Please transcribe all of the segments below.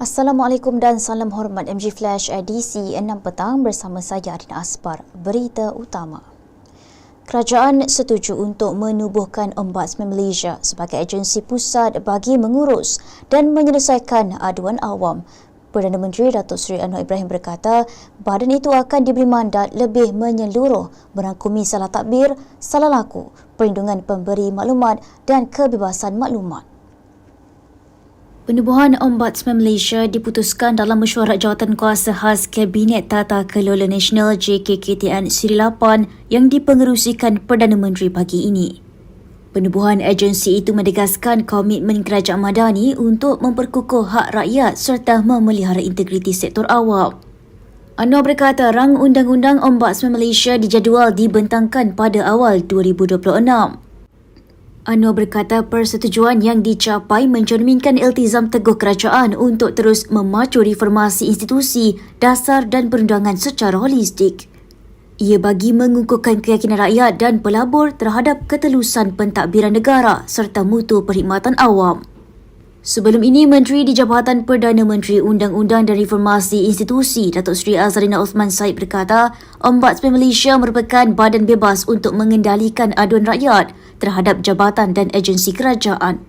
Assalamualaikum dan salam hormat MG Flash edisi 6 petang bersama saya Adina Aspar. Berita utama. Kerajaan setuju untuk menubuhkan Ombudsman Malaysia sebagai agensi pusat bagi mengurus dan menyelesaikan aduan awam. Perdana Menteri Datuk Seri Anwar Ibrahim berkata, badan itu akan diberi mandat lebih menyeluruh merangkumi salah takbir, salah laku, perlindungan pemberi maklumat dan kebebasan maklumat. Penubuhan Ombudsman Malaysia diputuskan dalam mesyuarat jawatan kuasa khas Kabinet Tata Kelola Nasional JKKTN Seri 8 yang dipengerusikan Perdana Menteri pagi ini. Penubuhan agensi itu menegaskan komitmen kerajaan madani untuk memperkukuh hak rakyat serta memelihara integriti sektor awam. Anwar berkata rang undang-undang Ombudsman Malaysia dijadual dibentangkan pada awal 2026. Anwar berkata persetujuan yang dicapai mencerminkan iltizam teguh kerajaan untuk terus memacu reformasi institusi, dasar dan perundangan secara holistik. Ia bagi mengukuhkan keyakinan rakyat dan pelabur terhadap ketelusan pentadbiran negara serta mutu perkhidmatan awam. Sebelum ini, Menteri di Jabatan Perdana Menteri Undang-Undang dan Reformasi Institusi Datuk Seri Azarina Osman Said berkata, Ombudsman Malaysia merupakan badan bebas untuk mengendalikan aduan rakyat terhadap jabatan dan agensi kerajaan.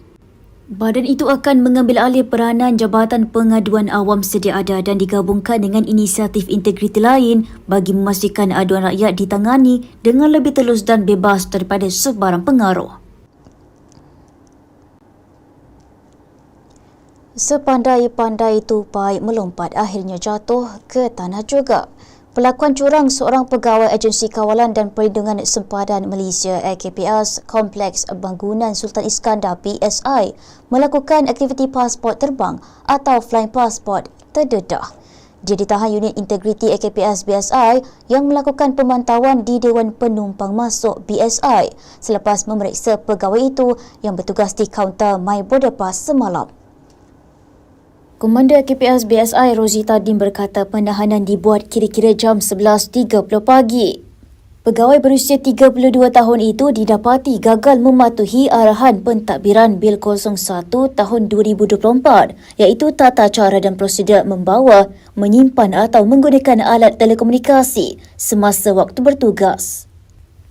Badan itu akan mengambil alih peranan Jabatan Pengaduan Awam sedia ada dan digabungkan dengan inisiatif integriti lain bagi memastikan aduan rakyat ditangani dengan lebih telus dan bebas daripada sebarang pengaruh. Sepandai-pandai tupai melompat akhirnya jatuh ke tanah juga. Pelakuan curang seorang pegawai Agensi Kawalan dan Perlindungan Sempadan Malaysia AKPS Kompleks Bangunan Sultan Iskandar PSI melakukan aktiviti pasport terbang atau flying passport terdedah. Dia ditahan unit integriti AKPS BSI yang melakukan pemantauan di Dewan Penumpang Masuk BSI selepas memeriksa pegawai itu yang bertugas di kaunter My Border Pass semalam. Komander KPS BSI Rosita Dim berkata penahanan dibuat kira-kira jam 11.30 pagi. Pegawai berusia 32 tahun itu didapati gagal mematuhi arahan pentadbiran Bil 01 tahun 2024 iaitu tata cara dan prosedur membawa, menyimpan atau menggunakan alat telekomunikasi semasa waktu bertugas.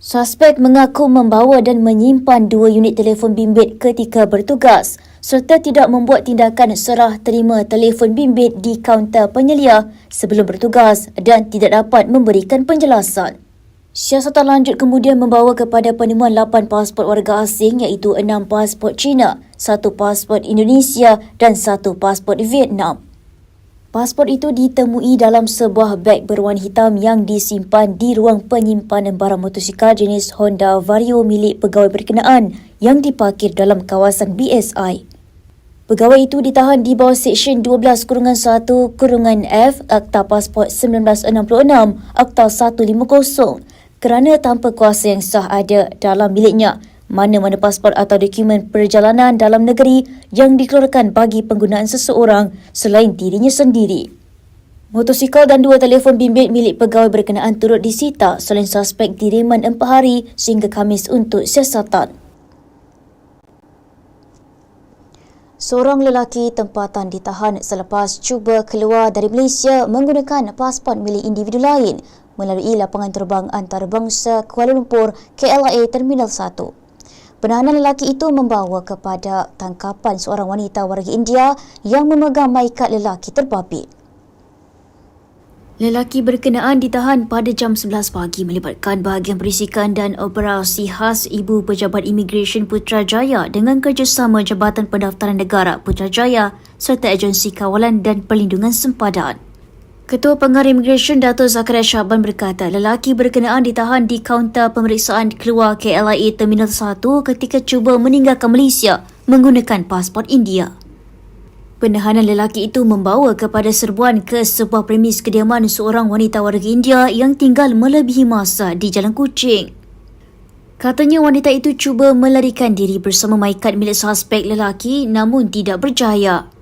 Suspek mengaku membawa dan menyimpan dua unit telefon bimbit ketika bertugas serta tidak membuat tindakan serah terima telefon bimbit di kaunter penyelia sebelum bertugas dan tidak dapat memberikan penjelasan. Siasatan lanjut kemudian membawa kepada penemuan 8 pasport warga asing iaitu 6 pasport Cina, 1 pasport Indonesia dan 1 pasport Vietnam. Pasport itu ditemui dalam sebuah beg berwarna hitam yang disimpan di ruang penyimpanan barang motosikal jenis Honda Vario milik pegawai berkenaan yang diparkir dalam kawasan BSI. Pegawai itu ditahan di bawah Seksyen 12 kurungan 1 kurungan F Akta Pasport 1966 Akta 150 kerana tanpa kuasa yang sah ada dalam miliknya mana-mana pasport atau dokumen perjalanan dalam negeri yang dikeluarkan bagi penggunaan seseorang selain dirinya sendiri. Motosikal dan dua telefon bimbit milik pegawai berkenaan turut disita selain suspek diriman empat hari sehingga Kamis untuk siasatan. Seorang lelaki tempatan ditahan selepas cuba keluar dari Malaysia menggunakan pasport milik individu lain melalui lapangan terbang antarabangsa Kuala Lumpur KLIA Terminal 1. Penahanan lelaki itu membawa kepada tangkapan seorang wanita warga India yang memegang maikat lelaki terbabit. Lelaki berkenaan ditahan pada jam 11 pagi melibatkan bahagian perisikan dan operasi khas Ibu Pejabat Imigresen Putrajaya dengan kerjasama Jabatan Pendaftaran Negara Putrajaya serta Agensi Kawalan dan Perlindungan Sempadan. Ketua Pengarah Imigresen Dato' Zakaria Syaban berkata lelaki berkenaan ditahan di kaunter pemeriksaan keluar KLIA Terminal 1 ketika cuba meninggalkan Malaysia menggunakan pasport India. Penahanan lelaki itu membawa kepada serbuan ke sebuah premis kediaman seorang wanita warga India yang tinggal melebihi masa di Jalan Kucing. Katanya wanita itu cuba melarikan diri bersama maikat milik suspek lelaki namun tidak berjaya.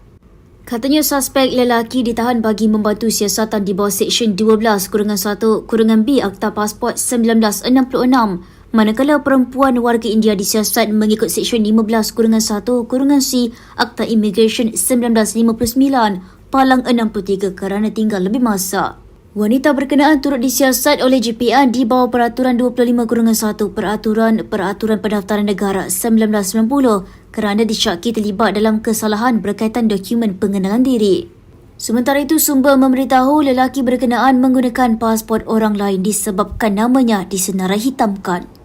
Katanya suspek lelaki ditahan bagi membantu siasatan di bawah Seksyen 12 kurungan 1 kurungan B Akta Pasport 1966 manakala perempuan warga India disiasat mengikut Seksyen 15 kurungan 1 kurungan C Akta Immigration 1959 palang 63 kerana tinggal lebih masa. Wanita berkenaan turut disiasat oleh GPA di bawah Peraturan 25-1 Peraturan Peraturan Pendaftaran Negara 1990 kerana disyaki terlibat dalam kesalahan berkaitan dokumen pengenalan diri. Sementara itu, sumber memberitahu lelaki berkenaan menggunakan pasport orang lain disebabkan namanya disenarai hitamkan.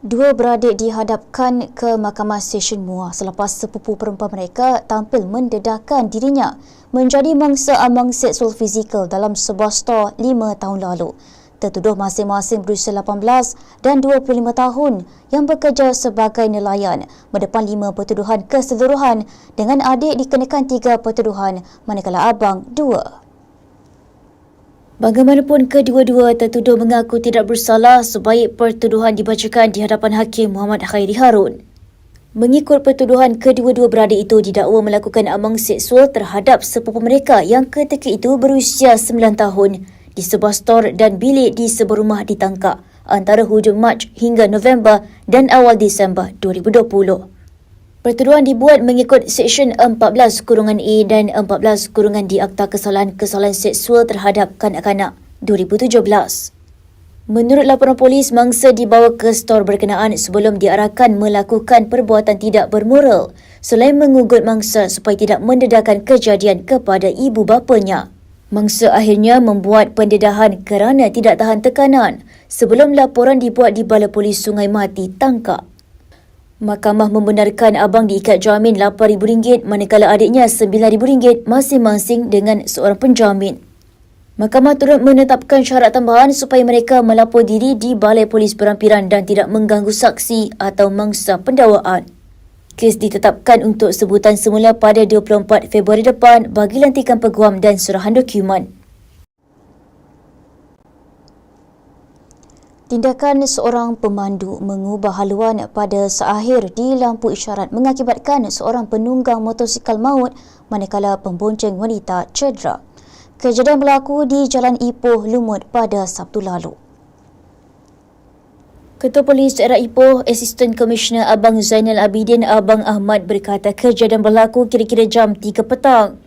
Dua beradik dihadapkan ke Mahkamah Session Muar selepas sepupu perempuan mereka tampil mendedahkan dirinya menjadi mangsa ambang seksual fizikal dalam sebuah stor lima tahun lalu. Tertuduh masing-masing berusia 18 dan 25 tahun yang bekerja sebagai nelayan mendepan lima pertuduhan keseluruhan dengan adik dikenakan tiga pertuduhan manakala abang dua. Bagaimanapun kedua-dua tertuduh mengaku tidak bersalah sebaik pertuduhan dibacakan di hadapan Hakim Muhammad Khairi Harun. Mengikut pertuduhan, kedua-dua beradik itu didakwa melakukan amang seksual terhadap sepupu mereka yang ketika itu berusia 9 tahun di sebuah stor dan bilik di sebuah rumah ditangkap antara hujung Mac hingga November dan awal Disember 2020. Pertuduhan dibuat mengikut Seksyen 14 kurungan A dan 14 kurungan di Akta Kesalahan-Kesalahan Seksual Terhadap Kanak-Kanak 2017. Menurut laporan polis, mangsa dibawa ke stor berkenaan sebelum diarahkan melakukan perbuatan tidak bermoral selain mengugut mangsa supaya tidak mendedahkan kejadian kepada ibu bapanya. Mangsa akhirnya membuat pendedahan kerana tidak tahan tekanan sebelum laporan dibuat di Balai Polis Sungai Mati tangkap. Mahkamah membenarkan abang diikat jamin RM8,000 manakala adiknya RM9,000 masing-masing dengan seorang penjamin. Mahkamah turut menetapkan syarat tambahan supaya mereka melapor diri di Balai Polis Perampiran dan tidak mengganggu saksi atau mangsa pendakwaan. Kes ditetapkan untuk sebutan semula pada 24 Februari depan bagi lantikan peguam dan surahan dokumen. Tindakan seorang pemandu mengubah haluan pada seakhir di lampu isyarat mengakibatkan seorang penunggang motosikal maut manakala pembonceng wanita cedera. Kejadian berlaku di Jalan Ipoh Lumut pada Sabtu lalu. Ketua Polis Daerah Ipoh, Assistant Commissioner Abang Zainal Abidin Abang Ahmad berkata kejadian berlaku kira-kira jam 3 petang.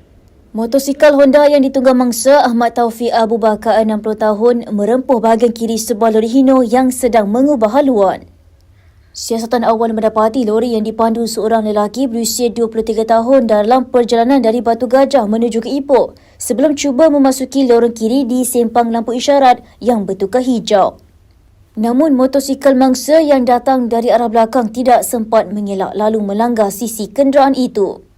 Motosikal Honda yang ditunggang mangsa Ahmad Taufik Abu Bakar 60 tahun merempuh bahagian kiri sebuah lori Hino yang sedang mengubah haluan. Siasatan awal mendapati lori yang dipandu seorang lelaki berusia 23 tahun dalam perjalanan dari Batu Gajah menuju ke Ipoh sebelum cuba memasuki lorong kiri di simpang lampu isyarat yang bertukar hijau. Namun motosikal mangsa yang datang dari arah belakang tidak sempat mengelak lalu melanggar sisi kenderaan itu.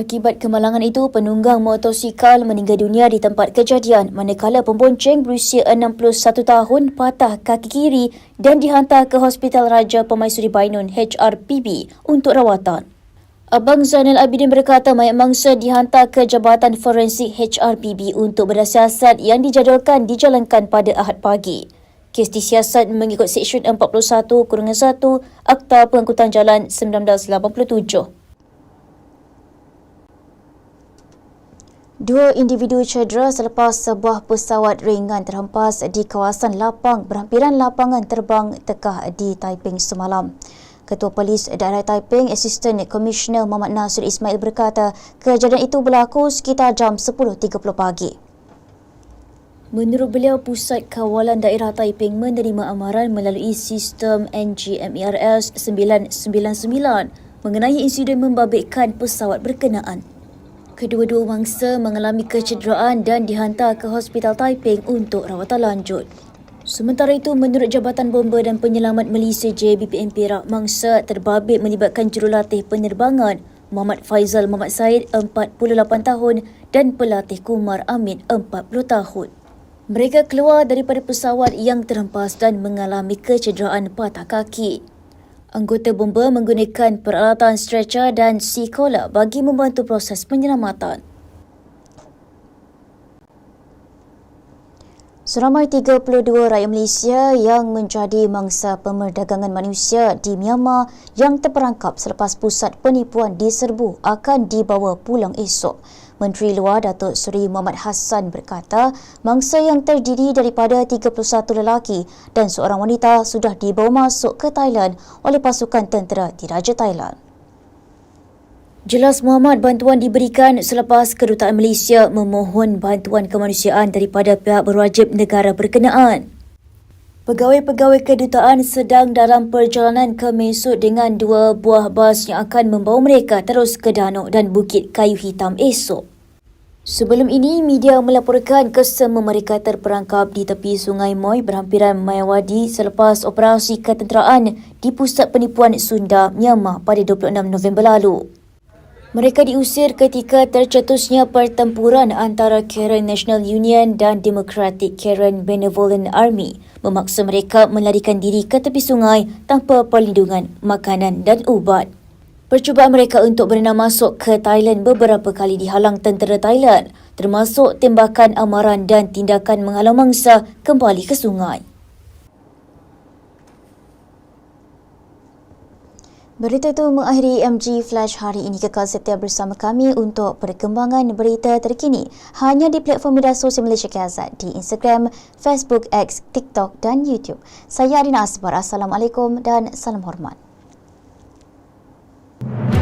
Akibat kemalangan itu, penunggang motosikal meninggal dunia di tempat kejadian manakala pembonceng berusia 61 tahun patah kaki kiri dan dihantar ke Hospital Raja Pemaisuri Bainun HRPB untuk rawatan. Abang Zainal Abidin berkata mayat mangsa dihantar ke Jabatan Forensik HRPB untuk berdasarkan yang dijadualkan dijalankan pada Ahad pagi. Kes disiasat mengikut Seksyen 41 Kurungan 1 Akta Pengangkutan Jalan 1987. Dua individu cedera selepas sebuah pesawat ringan terhempas di kawasan lapang berhampiran lapangan terbang Tekah di Taiping semalam. Ketua Polis Daerah Taiping, Assistant Commissioner Muhammad Nasir Ismail berkata kejadian itu berlaku sekitar jam 10.30 pagi. Menurut beliau, Pusat Kawalan Daerah Taiping menerima amaran melalui sistem NGMERS 999 mengenai insiden membabitkan pesawat berkenaan. Kedua-dua mangsa mengalami kecederaan dan dihantar ke Hospital Taiping untuk rawatan lanjut. Sementara itu, menurut Jabatan Bomba dan Penyelamat Malaysia JBPM Perak, mangsa terbabit melibatkan jurulatih penerbangan Muhammad Faizal Muhammad Said 48 tahun dan pelatih Kumar Amin 40 tahun. Mereka keluar daripada pesawat yang terhempas dan mengalami kecederaan patah kaki. Anggota bomba menggunakan peralatan stretcher dan C-collar bagi membantu proses penyelamatan. Seramai 32 rakyat Malaysia yang menjadi mangsa pemerdagangan manusia di Myanmar yang terperangkap selepas pusat penipuan diserbu akan dibawa pulang esok. Menteri Luar Datuk Seri Muhammad Hassan berkata, mangsa yang terdiri daripada 31 lelaki dan seorang wanita sudah dibawa masuk ke Thailand oleh pasukan tentera Diraja Thailand. Jelas Muhammad bantuan diberikan selepas kedutaan Malaysia memohon bantuan kemanusiaan daripada pihak berwajib negara berkenaan. Pegawai-pegawai kedutaan sedang dalam perjalanan ke Mesut dengan dua buah bas yang akan membawa mereka terus ke Danau dan Bukit Kayu Hitam esok. Sebelum ini, media melaporkan kesemua mereka terperangkap di tepi Sungai Moy berhampiran Mayawadi selepas operasi ketenteraan di Pusat Penipuan Sunda, Myanmar pada 26 November lalu. Mereka diusir ketika tercetusnya pertempuran antara Karen National Union dan Democratic Karen Benevolent Army memaksa mereka melarikan diri ke tepi sungai tanpa perlindungan, makanan dan ubat. Percubaan mereka untuk berenang masuk ke Thailand beberapa kali dihalang tentera Thailand, termasuk tembakan amaran dan tindakan menghalau mangsa kembali ke sungai. Berita itu mengakhiri MG Flash hari ini. Kekal setia bersama kami untuk perkembangan berita terkini hanya di platform media sosial Malaysia KZ di Instagram, Facebook, X, TikTok dan YouTube. Saya Arina Asbar. Assalamualaikum dan salam hormat. you